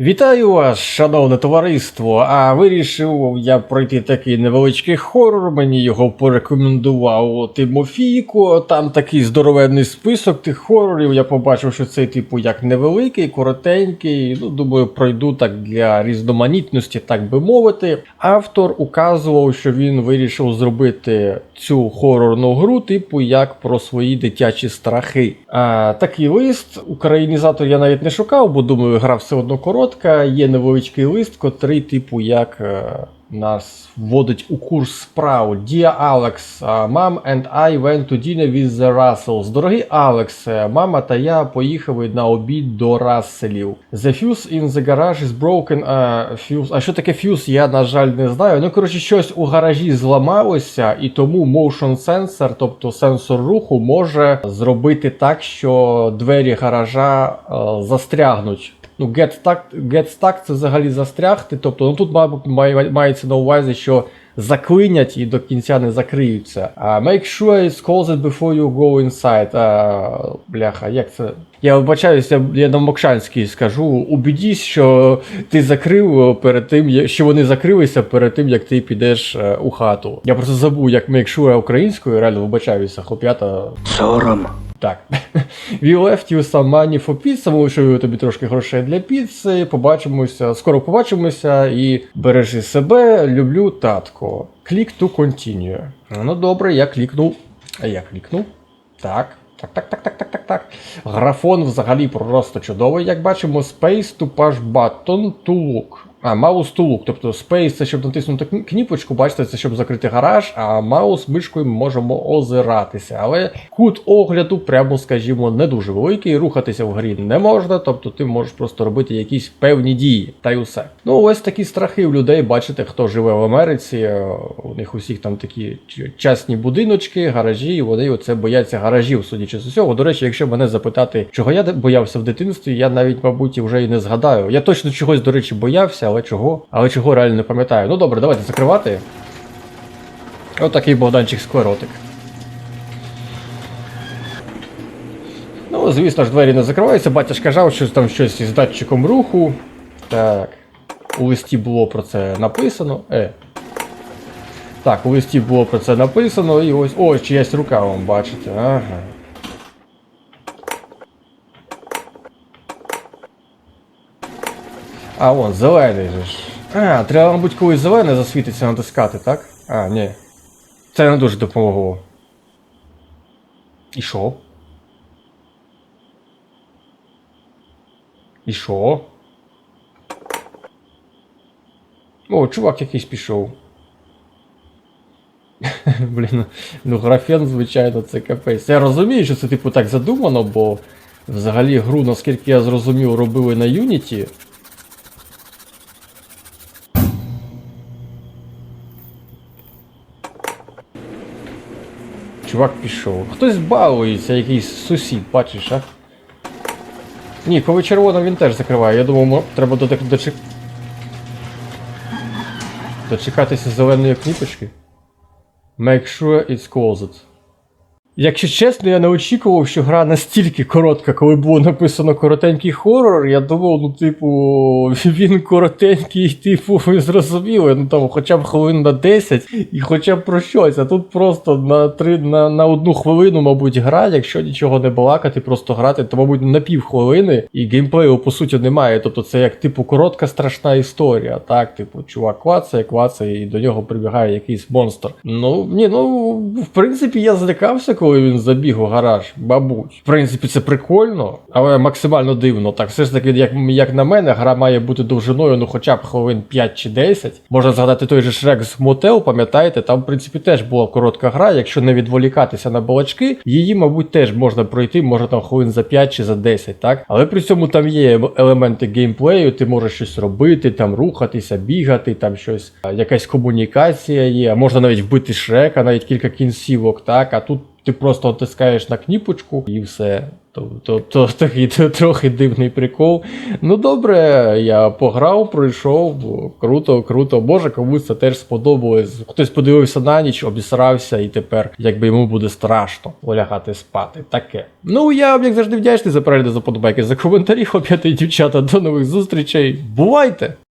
Вітаю вас, шановне товариство. А вирішив я пройти такий невеличкий хорор. Мені його порекомендував Тимофійко. Там такий здоровенний список тих хорорів. Я побачив, що цей типу як невеликий, коротенький. Ну, думаю, пройду так для різноманітності, так би мовити. Автор указував, що він вирішив зробити цю хорорну гру, типу як про свої дитячі страхи. А, такий лист. Українізатор я навіть не шукав, бо думаю, гра все одно коротка. Є невеличкий лист, котрий, типу, як е, нас вводить у курс справ. Dear Alex, uh, mom and I went to dinner with the Russells. Дорогий Алекс, е, мама та я поїхали на обід до Расселів. The fuse in the garage is broken. А, fuse. а що таке fuse, я, на жаль, не знаю. Ну, коротше, щось у гаражі зламалося, і тому motion sensor, тобто сенсор руху, може зробити так, що двері гаража е, застрягнуть. Ну, get stuck, get stuck це взагалі застрягти. Тобто, ну тут, мається на увазі, що заклинять і до кінця не закриються. А make sure it's closed before you go inside. А, бляха, як це? Я вибачаюся, я на Мокшанській скажу. Убедись, що ти закрив перед тим, що вони закрилися перед тим, як ти підеш е, у хату. Я просто забув, як make sure українською, реально вибачаюся, хлоп'ята. Сором. Так. We left you some money for pizza, ми лишили тобі трошки грошей для піци. Побачимося, скоро побачимося і бережи себе, люблю татко. Click to continue. Ну добре, я клікнув. Я клікнув. Так. Так, так, так, так, так, так, так. Графон взагалі просто чудовий. Як бачимо, Space to push button to look. А, маус look. Тобто Space це щоб натиснути кніпочку, бачите, це щоб закрити гараж, а маус мишкою ми можемо озиратися. Але кут огляду, прямо скажімо, не дуже великий. Рухатися в грі не можна, тобто ти можеш просто робити якісь певні дії, та й усе. Ну, ось такі страхи в людей, бачите, хто живе в Америці. е, У них усіх там такі частні будиночки, гаражі, і вони оце бояться гаражів, судячи з усього. До речі, якщо мене запитати, чого я боявся в дитинстві, я навіть, мабуть, вже і не згадаю. Я точно чогось, до речі, боявся, але чого? Але чого реально не пам'ятаю. Ну добре, давайте закривати. Отакий Богданчик склеротик. Ну, звісно ж, двері не закриваються. Батя ж казав, що там щось із датчиком руху. Так. У листі було про це написано. Е. Так, у листі було про це написано, і ось. Ось чиясь рука вам бачите. Ага. А, вон, зелений же ж. А, треба, мабуть, коли зелене засвітиться натискати, так? А, ні. Це не дуже допомогло. І що? І що? О, чувак якийсь пішов. Блін, ну графен, звичайно, це капець. Я розумію, що це типу так задумано, бо взагалі гру, наскільки я зрозумів, робили на Unity. Чувак пішов. Хтось балується, якийсь сусід, бачиш, а? Ні, коли червоно він теж закриває. Я думав, треба до дочек... дочекатися зеленої кніпочки. Make sure it's closed. Якщо чесно, я не очікував, що гра настільки коротка, коли було написано коротенький хорор. Я думав, ну, типу, він коротенький, типу, ви зрозуміли, ну там хоча б хвилин на 10 і хоча б про щось. А тут просто на три, на, на одну хвилину, мабуть, гра, якщо нічого не балакати, просто грати, то, мабуть, на пів хвилини і геймплею по суті немає. Тобто це як типу коротка страшна історія. Так, типу, чувак клацає, клацає, і до нього прибігає якийсь монстр. Ну, ні, ну в принципі, я злякався, коли він забіг у гараж, мабуть. В принципі, це прикольно, але максимально дивно. Так, все ж таки, як, як на мене, гра має бути довжиною, ну хоча б хвилин 5 чи 10. Можна згадати той же Shrek з Мотел, пам'ятаєте, там, в принципі, теж була коротка гра. Якщо не відволікатися на балачки, її, мабуть, теж можна пройти, може там хвилин за 5 чи за 10, так? Але при цьому там є елементи геймплею, ти можеш щось робити, там рухатися, бігати, там щось, якась комунікація є, можна навіть вбити Шрека, навіть кілька кінцівок, так? А тут ти просто натискаєш на кніпочку і все. Тобто такий трохи дивний прикол. Ну добре, я пограв, пройшов, круто, круто. Боже, комусь це теж сподобалось. Хтось подивився на ніч, обісрався, і тепер, якби йому буде страшно полягати спати. Таке. Ну я як завжди, вдячний за перегляд, за подобайки, за коментарі, хлоп'яти і дівчата. До нових зустрічей. Бувайте!